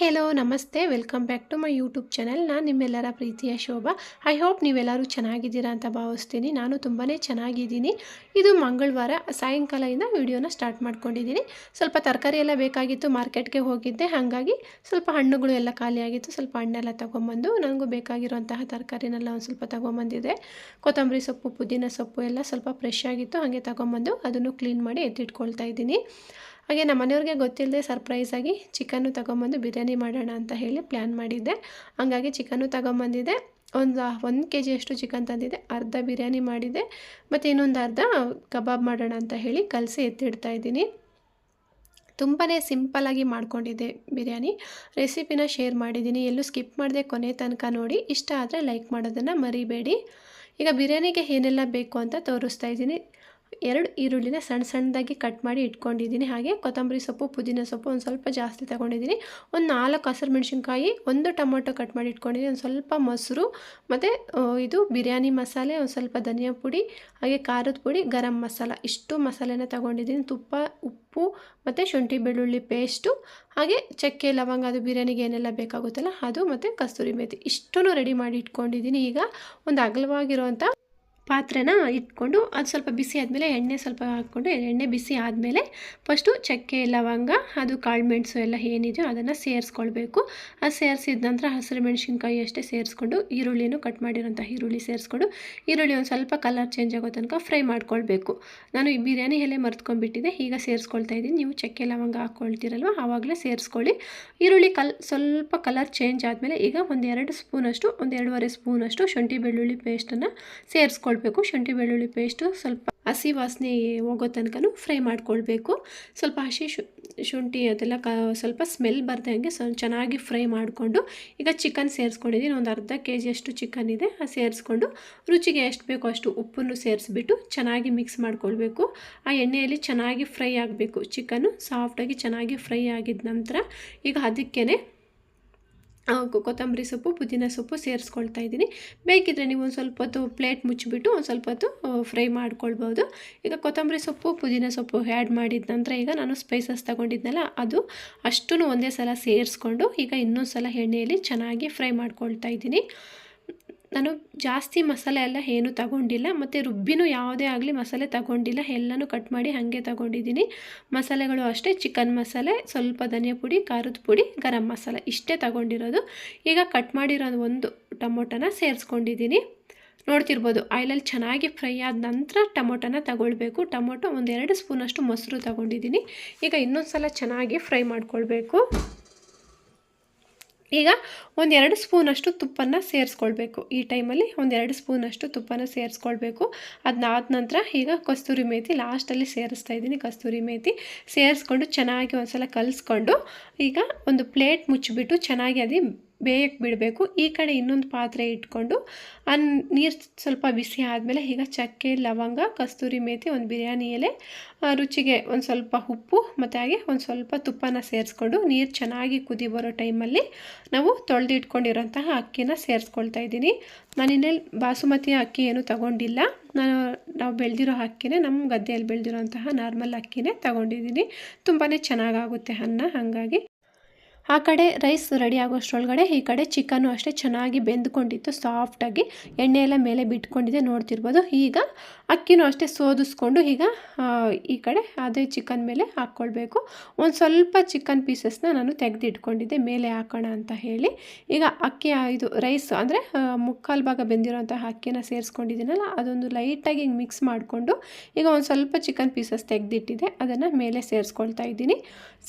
Hello, ನಮಸ್ತೆ. Welcome back to my YouTube channel. ನಾನು ನಿಮ್ಮೆಲ್ಲರ ಪ್ರೀತಿಯ ಶೋಭಾ. ಐ ಹೋಪ್ ನೀವೆಲ್ಲರೂ ಚೆನ್ನಾಗಿದ್ದೀರಾ ಅಂತ ಭಾವಿಸ್ತೀನಿ. ನಾನು ತುಂಬಾ ಚೆನ್ನಾಗಿದ್ದೀನಿ. ಇದು ಮಂಗಳವಾರ ಸಾಯಂಕಾಲದಿಂದ ವಿಡಿಯೋನ ಸ್ಟಾರ್ಟ್ ಮಾಡ್ಕೊಂಡಿದ್ದೀನಿ. ಸ್ವಲ್ಪ ತರಕಾರಿ ಎಲ್ಲ ಬೇಕಾಗಿತ್ತು, ಮಾರ್ಕೆಟ್ಗೆ ಹೋಗಿದ್ದೆ. ಹಾಗಾಗಿ ಸ್ವಲ್ಪ ಹಣ್ಣುಗಳು ಎಲ್ಲ ಖಾಲಿಯಾಗಿತ್ತು ಸ್ವಲ್ಪ ಹಣ್ಣೆಲ್ಲ ತೊಗೊಂಬಂದು ನನಗೂ ಬೇಕಾಗಿರುವಂತಹ ತರಕಾರಿನೆಲ್ಲ ಒಂದು ಸ್ವಲ್ಪ ತೊಗೊಂಬಂದಿದೆ ಕೊತ್ತಂಬರಿ ಸೊಪ್ಪು, ಪುದೀನ ಸೊಪ್ಪು ಎಲ್ಲ ಸ್ವಲ್ಪ ಫ್ರೆಶ್ ಆಗಿತ್ತು. ಹಾಗೆ ತೊಗೊಂಬಂದು ಅದನ್ನು ಕ್ಲೀನ್ ಮಾಡಿ ಎತ್ತಿಟ್ಕೊಳ್ತಾ ಇದ್ದೀನಿ. ಹಾಗೆ ನಮ್ಮ ಮನೆಯವ್ರಿಗೆ ಗೊತ್ತಿಲ್ಲದೆ ಸರ್ಪ್ರೈಸಾಗಿ ಚಿಕನ್ನು ತೊಗೊಂಬಂದು ಬಿರಿಯಾನಿ ಮಾಡೋಣ ಅಂತ ಹೇಳಿ ಪ್ಲ್ಯಾನ್ ಮಾಡಿದ್ದೆ. ಹಂಗಾಗಿ ಚಿಕನ್ನು ತೊಗೊಂಬಂದಿದ್ದೆ. ಒಂದು ಒಂದು ಕೆ ಜಿಯಷ್ಟು ಚಿಕನ್ ತಂದಿದ್ದೆ. ಅರ್ಧ ಬಿರಿಯಾನಿ ಮಾಡಿದ್ದೆ. ಮತ್ತು ಇನ್ನೊಂದು ಅರ್ಧ ಕಬಾಬ್ ಮಾಡೋಣ ಅಂತ ಹೇಳಿ ಕಲಸಿ ಎತ್ತಿಡ್ತಾ ಇದ್ದೀನಿ. ತುಂಬಾ ಸಿಂಪಲ್ಲಾಗಿ ಮಾಡ್ಕೊಂಡಿದ್ದೆ ಬಿರಿಯಾನಿ. ರೆಸಿಪಿನ ಶೇರ್ ಮಾಡಿದ್ದೀನಿ. ಎಲ್ಲೂ ಸ್ಕಿಪ್ ಮಾಡಿದೆ ಕೊನೆ ತನಕ ನೋಡಿ. ಇಷ್ಟ ಆದರೆ ಲೈಕ್ ಮಾಡೋದನ್ನು ಮರಿಬೇಡಿ. ಈಗ ಬಿರಿಯಾನಿಗೆ ಏನೆಲ್ಲ ಬೇಕು ಅಂತ ತೋರಿಸ್ತಾ ಇದ್ದೀನಿ. ಎರಡು ಈರುಳ್ಳಿನ ಸಣ್ಣ ಸಣ್ಣದಾಗಿ ಕಟ್ ಮಾಡಿ ಇಟ್ಕೊಂಡಿದ್ದೀನಿ. ಹಾಗೆ ಕೊತ್ತಂಬರಿ ಸೊಪ್ಪು, ಪುದೀನ ಸೊಪ್ಪು ಒಂದು ಸ್ವಲ್ಪ ಜಾಸ್ತಿ ತಗೊಂಡಿದ್ದೀನಿ. ಒಂದು ನಾಲ್ಕು ಹಸಿರು ಮೆಣಸಿನ್ಕಾಯಿ, ಒಂದು ಟೊಮೊಟೊ ಕಟ್ ಮಾಡಿ ಇಟ್ಕೊಂಡಿದ್ದೀನಿ. ಒಂದು ಸ್ವಲ್ಪ ಮೊಸರು, ಮತ್ತು ಇದು ಬಿರಿಯಾನಿ ಮಸಾಲೆ, ಒಂದು ಸ್ವಲ್ಪ ಧನಿಯಾ ಪುಡಿ, ಹಾಗೆ ಖಾರದ ಪುಡಿ, ಗರಂ ಮಸಾಲ. ಇಷ್ಟು ಮಸಾಲೆನ ತೊಗೊಂಡಿದ್ದೀನಿ. ತುಪ್ಪ, ಉಪ್ಪು, ಮತ್ತು ಶುಂಠಿ ಬೆಳ್ಳುಳ್ಳಿ ಪೇಸ್ಟು ಹಾಗೆ ಚಕ್ಕೆ, ಲವಂಗ, ಅದು ಬಿರಿಯಾನಿಗೆ ಏನೆಲ್ಲ ಬೇಕಾಗುತ್ತಲ್ಲ ಅದು, ಮತ್ತು ಕಸ್ತೂರಿ ಮೇಥಿ ಇಷ್ಟೂ ರೆಡಿ ಮಾಡಿ ಇಟ್ಕೊಂಡಿದ್ದೀನಿ. ಈಗ ಒಂದು ಅಗಲವಾಗಿರುವಂಥ ಪಾತ್ರೆನ ಇಟ್ಕೊಂಡು ಅದು ಸ್ವಲ್ಪ ಬಿಸಿ ಆದಮೇಲೆ ಎಣ್ಣೆ ಸ್ವಲ್ಪ ಹಾಕ್ಕೊಂಡು, ಎಣ್ಣೆ ಬಿಸಿ ಆದಮೇಲೆ ಫಸ್ಟು ಚಕ್ಕೆ, ಲವಂಗ, ಅದು ಕಾಳು ಮೆಣಸು ಎಲ್ಲ ಏನಿದೆಯೋ ಅದನ್ನು ಸೇರಿಸ್ಕೊಳ್ಬೇಕು. ಅದು ಸೇರಿಸಿದ ನಂತರ ಹಸಿರು ಮೆಣಸಿನ್ಕಾಯಿ ಅಷ್ಟೇ ಸೇರಿಸ್ಕೊಂಡು, ಈರುಳ್ಳಿನೂ ಕಟ್ ಮಾಡಿರೋಂಥ ಈರುಳ್ಳಿ ಸೇರಿಸ್ಕೊಂಡು, ಈರುಳ್ಳಿ ಒಂದು ಸ್ವಲ್ಪ ಕಲರ್ ಚೇಂಜ್ ಆಗೋ ತನಕ ಫ್ರೈ ಮಾಡ್ಕೊಳ್ಬೇಕು. ನಾನು ಈ ಬಿರಿಯಾನಿ ಎಲೆ ಮರ್ತ್ಕೊಂಡ್ಬಿಟ್ಟಿದೆ ಈಗ ಸೇರಿಸ್ಕೊಳ್ತಾ ಇದ್ದೀನಿ. ನೀವು ಚಕ್ಕೆ, ಲವಂಗ ಹಾಕ್ಕೊಳ್ತೀರಲ್ವ ಆವಾಗಲೇ ಸೇರಿಸ್ಕೊಳ್ಳಿ. ಈರುಳ್ಳಿ ಕಲ್, ಸ್ವಲ್ಪ ಕಲರ್ ಚೇಂಜ್ ಆದಮೇಲೆ ಈಗ ಒಂದೆರಡು ಸ್ಪೂನಷ್ಟು ಒಂದೆರಡುವರೆ ಸ್ಪೂನಷ್ಟು ಶುಂಠಿ ಬೆಳ್ಳುಳ್ಳಿ ಪೇಸ್ಟನ್ನು ಸೇರಿಸ್ಕೊಳ್ಬೇಕು. ಶುಂಠಿ, ಬೆಳ್ಳುಳ್ಳಿ ಪೇಸ್ಟು ಸ್ವಲ್ಪ ಹಸಿ ವಾಸನೆ ಹೋಗೋ ತನಕ ಫ್ರೈ ಮಾಡ್ಕೊಳ್ಬೇಕು. ಸ್ವಲ್ಪ ಹಸಿ ಶುಂಠಿ ಅದೆಲ್ಲ ಕ, ಸ್ವಲ್ಪ ಸ್ಮೆಲ್ ಬರ್ದಂಗೆ ಸ್ವಲ್ಪ ಚೆನ್ನಾಗಿ ಫ್ರೈ ಮಾಡಿಕೊಂಡು ಈಗ ಚಿಕನ್ ಸೇರಿಸ್ಕೊಂಡಿದ್ದೀನಿ ಒಂದು ಅರ್ಧ ಕೆ ಜಿಯಷ್ಟು ಚಿಕನ್ ಇದೆ. ಅದು ಸೇರಿಸ್ಕೊಂಡು ರುಚಿಗೆ ಎಷ್ಟು ಬೇಕೋ ಅಷ್ಟು ಉಪ್ಪನ್ನು ಸೇರಿಸ್ಬಿಟ್ಟು ಚೆನ್ನಾಗಿ ಮಿಕ್ಸ್ ಮಾಡ್ಕೊಳ್ಬೇಕು. ಆ ಎಣ್ಣೆಯಲ್ಲಿ ಚೆನ್ನಾಗಿ ಫ್ರೈ ಆಗಬೇಕು. ಚಿಕನ್ನು ಸಾಫ್ಟಾಗಿ ಚೆನ್ನಾಗಿ ಫ್ರೈ ಆಗಿದ ನಂತರ ಈಗ ಅದಕ್ಕೇ ಕೊತ್ತಂಬರಿ ಸೊಪ್ಪು, ಪುದೀನ ಸೊಪ್ಪು ಸೇರಿಸ್ಕೊಳ್ತಾ ಇದ್ದೀನಿ. ಬೇಕಿದ್ರೆ ನೀವು ಒಂದು ಸ್ವಲ್ಪ ಹೊತ್ತು ಪ್ಲೇಟ್ ಮುಚ್ಚಿಬಿಟ್ಟು ಒಂದು ಸ್ವಲ್ಪ ಹೊತ್ತು ಫ್ರೈ ಮಾಡ್ಕೊಳ್ಬೋದು. ಈಗ ಕೊತ್ತಂಬರಿ ಸೊಪ್ಪು, ಪುದೀನ ಸೊಪ್ಪು ಆ್ಯಡ್ ಮಾಡಿದ ನಂತರ ಈಗ ನಾನು ಸ್ಪೈಸಸ್ ತೊಗೊಂಡಿದ್ನಲ್ಲ, ಅದು ಅಷ್ಟೂ ಒಂದೇ ಸಲ ಸೇರಿಸ್ಕೊಂಡು ಈಗ ಇನ್ನೊಂದು ಸಲ ಎಣ್ಣೆಯಲ್ಲಿ ಚೆನ್ನಾಗಿ ಫ್ರೈ ಮಾಡ್ಕೊಳ್ತಾ ಇದ್ದೀನಿ. ನಾನು ಜಾಸ್ತಿ ಮಸಾಲೆ ಎಲ್ಲ ಏನೂ ತಗೊಂಡಿಲ್ಲ, ಮತ್ತು ರುಬ್ಬಿನೂ ಯಾವುದೇ ಆಗಲಿ ಮಸಾಲೆ ತಗೊಂಡಿಲ್ಲ, ಎಲ್ಲನೂ ಕಟ್ ಮಾಡಿ ಹಾಗೆ ತಗೊಂಡಿದ್ದೀನಿ. ಮಸಾಲೆಗಳು ಅಷ್ಟೇ ಚಿಕನ್ ಮಸಾಲೆ, ಸ್ವಲ್ಪ ಧನಿಯಾ ಪುಡಿ, ಖಾರದ ಪುಡಿ, ಗರಂ ಮಸಾಲೆ, ಇಷ್ಟೇ ತಗೊಂಡಿರೋದು. ಈಗ ಕಟ್ ಮಾಡಿರೋ ಒಂದು ಟೊಮೊಟೊನ ಸೇರಿಸ್ಕೊಂಡಿದ್ದೀನಿ. ನೋಡ್ತಿರ್ಬೋದು, ಆಯಿಲಲ್ಲಿ ಚೆನ್ನಾಗಿ ಫ್ರೈ ಆದ ನಂತರ ಟೊಮೊಟೊನ ತಗೊಳ್ಬೇಕು. ಟೊಮೊಟೊ ಒಂದೆರಡು ಸ್ಪೂನಷ್ಟು ಮೊಸರು ತಗೊಂಡಿದ್ದೀನಿ. ಈಗ ಇನ್ನೊಂದು ಸಲ ಚೆನ್ನಾಗಿ ಫ್ರೈ ಮಾಡ್ಕೊಳ್ಬೇಕು. ಈಗ ಒಂದೆರಡು ಸ್ಪೂನಷ್ಟು ತುಪ್ಪನ್ನ ಸೇರಿಸ್ಕೊಳ್ಬೇಕು. ಈ ಟೈಮಲ್ಲಿ ಒಂದೆರಡು ಸ್ಪೂನಷ್ಟು ತುಪ್ಪನ ಸೇರಿಸ್ಕೊಳ್ಬೇಕು. ಅದನ್ನಾದ ನಂತರ ಈಗ ಕಸ್ತೂರಿ ಮೇಥಿ ಲಾಸ್ಟಲ್ಲಿ ಸೇರಿಸ್ತಾ ಇದ್ದೀನಿ ಕಸ್ತೂರಿ ಮೇತಿ. ಸೇರಿಸ್ಕೊಂಡು ಚೆನ್ನಾಗಿ ಒಂದು ಸಲ ಕಲಿಸ್ಕೊಂಡು ಈಗ ಒಂದು ಪ್ಲೇಟ್ ಮುಚ್ಚಿಬಿಟ್ಟು ಚೆನ್ನಾಗಿ ಅದು ಬೇಯಕ್ಕೆ ಬಿಡಬೇಕು. ಈ ಕಡೆ ಇನ್ನೊಂದು ಪಾತ್ರೆ ಇಟ್ಕೊಂಡು, ಅನ್ ನೀರು ಸ್ವಲ್ಪ ಬಿಸಿ ಆದಮೇಲೆ ಈಗ ಚಕ್ಕೆ, ಲವಂಗ, ಕಸ್ತೂರಿ ಮೇಥಿ ಒಂದು ಬಿರಿಯಾನಿ ಎಲೆ ರುಚಿಗೆ ಒಂದು ಸ್ವಲ್ಪ ಉಪ್ಪು ಮತ್ತು ಹಾಗೆ ಒಂದು ಸ್ವಲ್ಪ ತುಪ್ಪನ ಸೇರಿಸ್ಕೊಂಡು, ನೀರು ಚೆನ್ನಾಗಿ ಕುದಿ ಬರೋ ಟೈಮಲ್ಲಿ ನಾವು ತೊಳೆದಿಟ್ಕೊಂಡಿರೋಂತಹ ಅಕ್ಕಿನ ಸೇರಿಸ್ಕೊಳ್ತಾ ಇದ್ದೀನಿ. ನಾನಿನ್ನೆಲ್ಲಿ ಬಾಸುಮತಿ ಅಕ್ಕಿ ಏನು ತಗೊಂಡಿಲ್ಲ. ನಾನು, ನಾವು ಬೆಳೆದಿರೋ ಅಕ್ಕಿನೇ ನಮ್ಮ ಗದ್ದೆಯಲ್ಲಿ ಬೆಳೆದಿರೋಂತಹ ನಾರ್ಮಲ್ ಅಕ್ಕಿನೇ ತಗೊಂಡಿದ್ದೀನಿ. ತುಂಬಾ ಚೆನ್ನಾಗಾಗುತ್ತೆ ಅನ್ನ, ಹಾಗಾಗಿ. ಆ ಕಡೆ ರೈಸ್ ರೆಡಿ ಆಗೋಷ್ಟರೊಳಗಡೆ, ಈ ಕಡೆ ಚಿಕನು ಅಷ್ಟೇ ಚೆನ್ನಾಗಿ ಬೆಂದ್ಕೊಂಡಿತ್ತು ಸಾಫ್ಟಾಗಿ ಎಣ್ಣೆ ಎಲ್ಲ ಮೇಲೆ ಬಿಟ್ಕೊಂಡಿದೆ, ನೋಡ್ತಿರ್ಬೋದು. ಈಗ ಅಕ್ಕಿನೂ ಅಷ್ಟೇ ಸೋದಿಸ್ಕೊಂಡು ಈಗ ಈ ಕಡೆ ಅದೇ ಚಿಕನ್ ಮೇಲೆ ಹಾಕ್ಕೊಳ್ಬೇಕು. ಒಂದು ಸ್ವಲ್ಪ ಚಿಕನ್ ಪೀಸಸ್ನ ನಾನು ತೆಗೆದಿಟ್ಕೊಂಡಿದ್ದೆ, ಮೇಲೆ ಹಾಕೋಣ ಅಂತ ಹೇಳಿ. ಈಗ ಅಕ್ಕಿ ಇದು ರೈಸ್ ಅಂದರೆ ಮುಕ್ಕಾಲು ಭಾಗ ಬೆಂದಿರೋಂತಹ ಅಕ್ಕಿನ ಸೇರಿಸ್ಕೊಂಡಿದ್ದೀನಲ್ಲ, ಅದೊಂದು ಲೈಟಾಗಿ ಹಿಂಗೆ ಮಿಕ್ಸ್ ಮಾಡಿಕೊಂಡು ಈಗ ಒಂದು ಸ್ವಲ್ಪ ಚಿಕನ್ ಪೀಸಸ್ ತೆಗೆದಿಟ್ಟಿದೆ ಅದನ್ನು ಮೇಲೆ ಸೇರಿಸ್ಕೊಳ್ತಾ ಇದ್ದೀನಿ.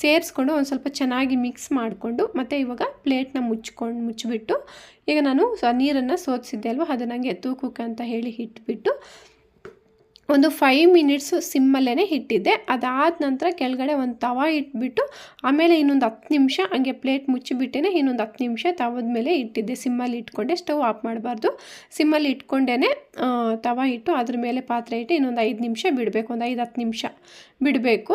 ಸೇರಿಸ್ಕೊಂಡು ಒಂದು ಸ್ವಲ್ಪ ಚೆನ್ನಾಗಿ ಮಿಕ್ಸ್ ಮಾಡಿಕೊಂಡು ಮತ್ತು ಇವಾಗ ಪ್ಲೇಟ್ನ ಮುಚ್ಕೊಂಡು ಮುಚ್ಚಿಬಿಟ್ಟು, ಈಗ ನಾನು ನೀರನ್ನು ಸೋದಿಸಿದ್ದೆ ಅಲ್ವ ಅದನ್ನು ತೂಕಕ್ಕೆ ಅಂತ ಹೇಳಿ ಇಟ್ಬಿಟ್ಟು ಒಂದು ಫೈವ್ ಮಿನಿಟ್ಸು ಸಿಮ್ಮಲ್ಲೇ ಇಟ್ಟಿದ್ದೆ. ಅದಾದ ನಂತರ ಕೆಳಗಡೆ ಒಂದು ತವ ಇಟ್ಬಿಟ್ಟು, ಆಮೇಲೆ ಇನ್ನೊಂದು ಹತ್ತು ನಿಮಿಷ ಹಂಗೆ ಪ್ಲೇಟ್ ಮುಚ್ಚಿಬಿಟ್ಟೇ ಇನ್ನೊಂದು ಹತ್ತು ನಿಮಿಷ ತವದ ಮೇಲೆ ಇಟ್ಟಿದ್ದೆ. ಸಿಮ್ಮಲ್ಲಿ ಇಟ್ಕೊಂಡೆ ಸ್ಟವ್ ಆಫ್ ಮಾಡಬಾರ್ದು. ಸಿಮ್ಮಲ್ಲಿ ಇಟ್ಕೊಂಡೇ ತವ ಇಟ್ಟು ಅದ್ರ ಮೇಲೆ ಪಾತ್ರೆ ಇಟ್ಟು ಇನ್ನೊಂದು ಐದು ನಿಮಿಷ ಬಿಡಬೇಕು. ಒಂದು ಐದು ಹತ್ತು ನಿಮಿಷ ಬಿಡಬೇಕು.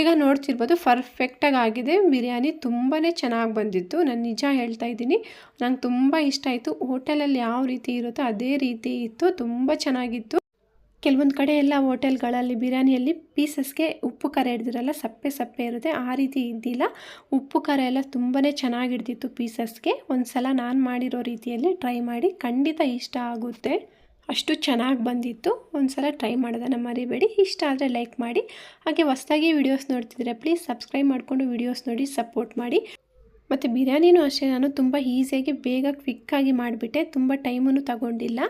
ಈಗ ನೋಡ್ತಿರ್ಬೋದು ಪರ್ಫೆಕ್ಟಾಗಿ ಆಗಿದೆ. ಬಿರಿಯಾನಿ ತುಂಬಾ ಚೆನ್ನಾಗಿ ಬಂದಿತ್ತು. ನಾನು ನಿಜ ಹೇಳ್ತಾ ಇದ್ದೀನಿ. ನಂಗೆ ತುಂಬ ಇಷ್ಟ ಆಯಿತು. ಹೋಟೆಲಲ್ಲಿ ಯಾವ ರೀತಿ ಇರುತ್ತೋ ಅದೇ ರೀತಿ ಇತ್ತು. ತುಂಬ ಚೆನ್ನಾಗಿತ್ತು. ಕೆಲವೊಂದು ಕಡೆ ಎಲ್ಲ ಹೋಟೆಲ್ಗಳಲ್ಲಿ ಬಿರಿಯಾನಿಯಲ್ಲಿ ಪೀಸಸ್ಗೆ ಉಪ್ಪು ಖಾರ ಹಿಡ್ದಿರಲ್ಲ, ಸಪ್ಪೆ ಸಪ್ಪೆ ಇರುತ್ತೆ. ಆ ರೀತಿ ಇದ್ದಿಲ್ಲ. ಉಪ್ಪು ಖಾರ ಎಲ್ಲ ತುಂಬಾ ಚೆನ್ನಾಗಿ ಹಿಡ್ದಿತ್ತು ಪೀಸಸ್ಗೆ. ಒಂದು ಸಲ ನಾನು ಮಾಡಿರೋ ರೀತಿಯಲ್ಲಿ ಟ್ರೈ ಮಾಡಿ ಖಂಡಿತ ಇಷ್ಟ ಆಗುತ್ತೆ. ಅಷ್ಟು ಚೆನ್ನಾಗಿ ಬಂದಿತ್ತು. ಒಂದು ಸಲ ಟ್ರೈ ಮಾಡೋದನ್ನು ಮರಿಬೇಡಿ. ಇಷ್ಟ ಆದರೆ ಲೈಕ್ ಮಾಡಿ. ಹಾಗೆ ಹೊಸದಾಗಿ ವೀಡಿಯೋಸ್ ನೋಡ್ತಿದ್ರೆ ಪ್ಲೀಸ್ ಸಬ್ಸ್ಕ್ರೈಬ್ ಮಾಡಿಕೊಂಡು ವೀಡಿಯೋಸ್ ನೋಡಿ ಸಪೋರ್ಟ್ ಮಾಡಿ. ಮತ್ತು ಬಿರಿಯಾನಿನೂ ಅಷ್ಟೇ, ನಾನು ತುಂಬ ಈಸಿಯಾಗಿ ಬೇಗ ಕ್ವಿಕ್ಕಾಗಿ ಮಾಡಿಬಿಟ್ಟೆ, ತುಂಬ ಟೈಮನ್ನು ತಗೊಂಡಿಲ್ಲ.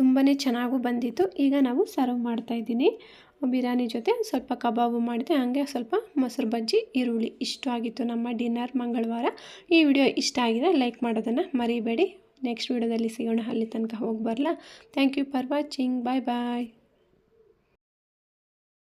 ತುಂಬಾ ಚೆನ್ನಾಗೂ ಬಂದಿತ್ತು. ಈಗ ನಾವು ಸರ್ವ್ ಮಾಡ್ತಾಯಿದ್ದೀನಿ ಬಿರಿಯಾನಿ ಜೊತೆ ಸ್ವಲ್ಪ ಕಬಾಬು ಮಾಡಿದೆ, ಹಾಗೆ ಸ್ವಲ್ಪ ಮೊಸರು ಬಜ್ಜಿ, ಈರುಳ್ಳಿ. ಇಷ್ಟು ಆಗಿತ್ತು ನಮ್ಮ ಡಿನ್ನರ್ ಮಂಗಳವಾರ. ಈ ವಿಡಿಯೋ ಇಷ್ಟ ಆಗಿದೆ ಲೈಕ್ ಮಾಡೋದನ್ನು ಮರಿಬೇಡಿ. ನೆಕ್ಸ್ಟ್ ವಿಡಿಯೋದಲ್ಲಿ ಸಿಗೋಣ, ಅಲ್ಲಿ ತನಕ ಹೋಗಿ ಬರಲಾ. Thank you for watching bye bye